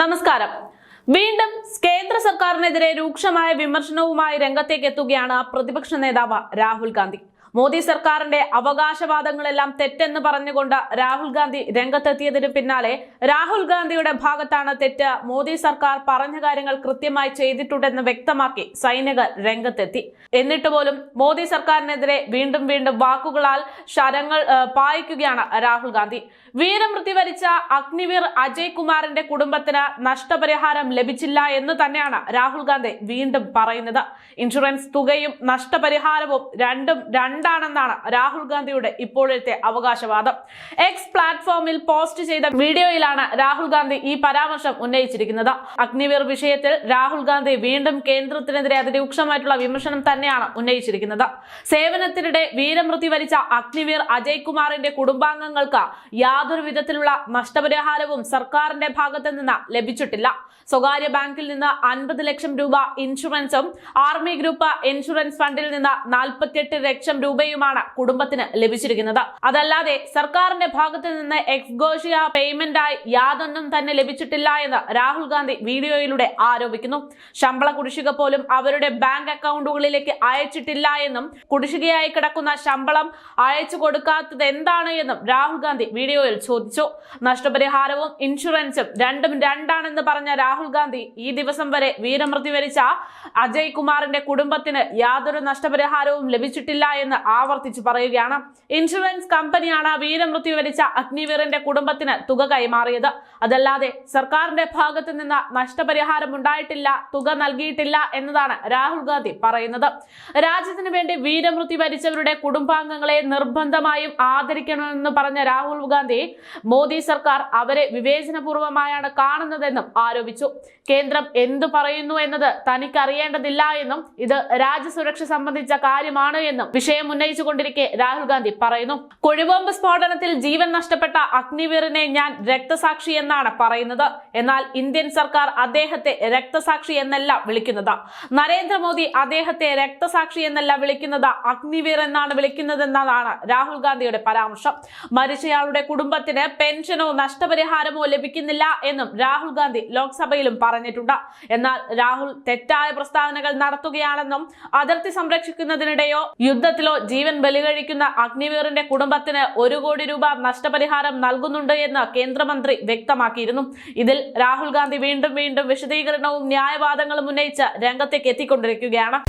നമസ്കാരം. വീണ്ടും കേന്ദ്ര സർക്കാരിനെതിരെ രൂക്ഷമായ വിമർശനവുമായി രംഗത്തേക്ക് എത്തുകയാണ് പ്രതിപക്ഷ നേതാവ് രാഹുൽ ഗാന്ധി. മോദി സർക്കാരിന്റെ അവകാശവാദങ്ങളെല്ലാം തെറ്റെന്ന് പറഞ്ഞുകൊണ്ട് രാഹുൽ ഗാന്ധി രംഗത്തെത്തിയതിന് പിന്നാലെ രാഹുൽ ഗാന്ധിയുടെ ഭാഗത്താണ് തെറ്റ് മോദി സർക്കാർ പറഞ്ഞ കാര്യങ്ങൾ കൃത്യമായി ചെയ്തിട്ടുണ്ടെന്ന് വ്യക്തമാക്കി സൈനികർ രംഗത്തെത്തി. എന്നിട്ട് പോലും മോദി സർക്കാരിനെതിരെ വീണ്ടും വീണ്ടും വാക്കുകളാൽ ശരങ്ങൾ പായിക്കുകയാണ് രാഹുൽ ഗാന്ധി. വീരമൃത്യു വരിച്ച അഗ്നിവീർ അജയ് കുമാറിന്റെ കുടുംബത്തിന് നഷ്ടപരിഹാരം ലഭിച്ചില്ല എന്ന് തന്നെയാണ് രാഹുൽ ഗാന്ധി വീണ്ടും പറയുന്നത്. ഇൻഷുറൻസ് തുകയും നഷ്ടപരിഹാരവും രണ്ടും രണ്ടാണെന്നാണ് രാഹുൽ ഗാന്ധിയുടെ ഇപ്പോഴത്തെ അവകാശവാദം. എക്സ് പ്ലാറ്റ്ഫോമിൽ പോസ്റ്റ് ചെയ്ത വീഡിയോയിലാണ് രാഹുൽ ഗാന്ധി ഈ പരാമർശം ഉന്നയിച്ചിരിക്കുന്നത്. അഗ്നിവീർ വിഷയത്തിൽ രാഹുൽ ഗാന്ധി വീണ്ടും കേന്ദ്രത്തിനെതിരെ അതിരൂക്ഷമായിട്ടുള്ള വിമർശനം തന്നെയാണ് ഉന്നയിച്ചിരിക്കുന്നത്. സേവനത്തിനിടെ വീരമൃത്യു വരിച്ച അഗ്നിവീർ അജയ് കുമാറിന്റെ കുടുംബാംഗങ്ങൾക്ക് യാതൊരു വിധത്തിലുള്ള നഷ്ടപരിഹാരവും സർക്കാരിന്റെ ഭാഗത്ത് നിന്ന് ലഭിച്ചിട്ടില്ല. സ്വകാര്യ ബാങ്കിൽ നിന്ന് അൻപത് ലക്ഷം രൂപ ഇൻഷുറൻസും ആർമി ഗ്രൂപ്പ് ഇൻഷുറൻസ് ഫണ്ടിൽ നിന്ന് നാൽപ്പത്തിയെട്ട് ലക്ഷം രൂപയുമാണ് കുടുംബത്തിന് ലഭിച്ചിരിക്കുന്നത്. അതല്ലാതെ സർക്കാരിന്റെ ഭാഗത്ത് നിന്ന് എക്സ്ഗോഷിയ പേയ്മെന്റായി യാതൊന്നും തന്നെ ലഭിച്ചിട്ടില്ല എന്ന് രാഹുൽ ഗാന്ധി വീഡിയോയിലൂടെ ആരോപിക്കുന്നു. ശമ്പള കുടിശ്ശിക പോലും അവരുടെ ബാങ്ക് അക്കൗണ്ടുകളിലേക്ക് അയച്ചിട്ടില്ല എന്നും കുടിശ്ശികയായി കിടക്കുന്ന ശമ്പളം അയച്ചു കൊടുക്കാത്തത് എന്താണ് എന്നും രാഹുൽ ഗാന്ധി വീഡിയോയിൽ ചോദിച്ചു. നഷ്ടപരിഹാരവും ഇൻഷുറൻസും രണ്ടും രണ്ടാണെന്ന് പറഞ്ഞ രാഹുൽ ഗാന്ധി ഈ ദിവസം വരെ വീരമൃത്യു വരിച്ച അജയ് കുമാറിന്റെ കുടുംബത്തിന് യാതൊരു നഷ്ടപരിഹാരവും ലഭിച്ചിട്ടില്ല എന്ന് ആവർത്തിച്ചു പറയുകയാണ്. ഇൻഷുറൻസ് കമ്പനിയാണ് വീരമൃത്യു വരിച്ച അഗ്നിവീറിന്റെ കുടുംബത്തിന് തുക കൈമാറിയത്. അതല്ലാതെ സർക്കാരിന്റെ ഭാഗത്ത് നിന്ന് നഷ്ടപരിഹാരം ഉണ്ടായിട്ടില്ല തുക നൽകിയിട്ടില്ല എന്നതാണ് രാഹുൽ ഗാന്ധി പറയുന്നത്. രാജ്യത്തിന് വേണ്ടി വീരമൃത്യു വരിച്ചവരുടെ കുടുംബാംഗങ്ങളെ നിർബന്ധമായും ആദരിക്കണമെന്ന് പറഞ്ഞ രാഹുൽ ഗാന്ധി മോദി സർക്കാർ അവരെ വിവേചനപൂർവമായാണ് കാണുന്നതെന്നും ആരോപിച്ചു. കേന്ദ്രം എന്തു പറയുന്നു എന്നത് തനിക്കറിയേണ്ടതില്ല എന്നും ഇത് രാജ്യസുരക്ഷ സംബന്ധിച്ച കാര്യമാണ് എന്നും വിഷയം ഉന്നയിച്ചുകൊണ്ടിരിക്കെ രാഹുൽ ഗാന്ധി പറയുന്നു. കുഴിബോംബ് സ്ഫോടനത്തിൽ ജീവൻ നഷ്ടപ്പെട്ട അഗ്നിവീറിനെ ഞാൻ രക്തസാക്ഷി എന്നാണ് പറയുന്നത്. എന്നാൽ ഇന്ത്യൻ സർക്കാർ അദ്ദേഹത്തെ രക്തസാക്ഷി എന്നല്ല വിളിക്കുന്നത്. നരേന്ദ്രമോദി അദ്ദേഹത്തെ രക്തസാക്ഷി എന്നല്ല വിളിക്കുന്നത് അഗ്നിവീർ എന്നാണ് വിളിക്കുന്നതെന്നതാണ് രാഹുൽ ഗാന്ധിയുടെ പരാമർശം. മരിച്ചയാളുടെ കുടുംബത്തിന് പെൻഷനോ നഷ്ടപരിഹാരമോ ലഭിക്കുന്നില്ല എന്നും രാഹുൽ ഗാന്ധി ലോക്സഭയിലും പറഞ്ഞിട്ടുണ്ട്. എന്നാൽ രാഹുൽ തെറ്റായ പ്രസ്താവനകൾ നടത്തുകയാണെന്നും അതിർത്തി സംരക്ഷിക്കുന്നതിനിടെയോ യുദ്ധത്തിലോ ജീവൻ ബലികഴിക്കുന്ന അഗ്നിവീറിന്റെ കുടുംബത്തിന് ഒരു കോടി രൂപ നഷ്ടപരിഹാരം നൽകുന്നുണ്ട് എന്ന് കേന്ദ്രമന്ത്രി വ്യക്തമാക്കിയിരുന്നു. ഇതിൽ രാഹുൽ ഗാന്ധി വീണ്ടും വീണ്ടും വിശദീകരണവും ന്യായവാദങ്ങളും ഉന്നയിച്ച് രംഗത്തേക്ക് എത്തിക്കൊണ്ടിരിക്കുകയാണ്.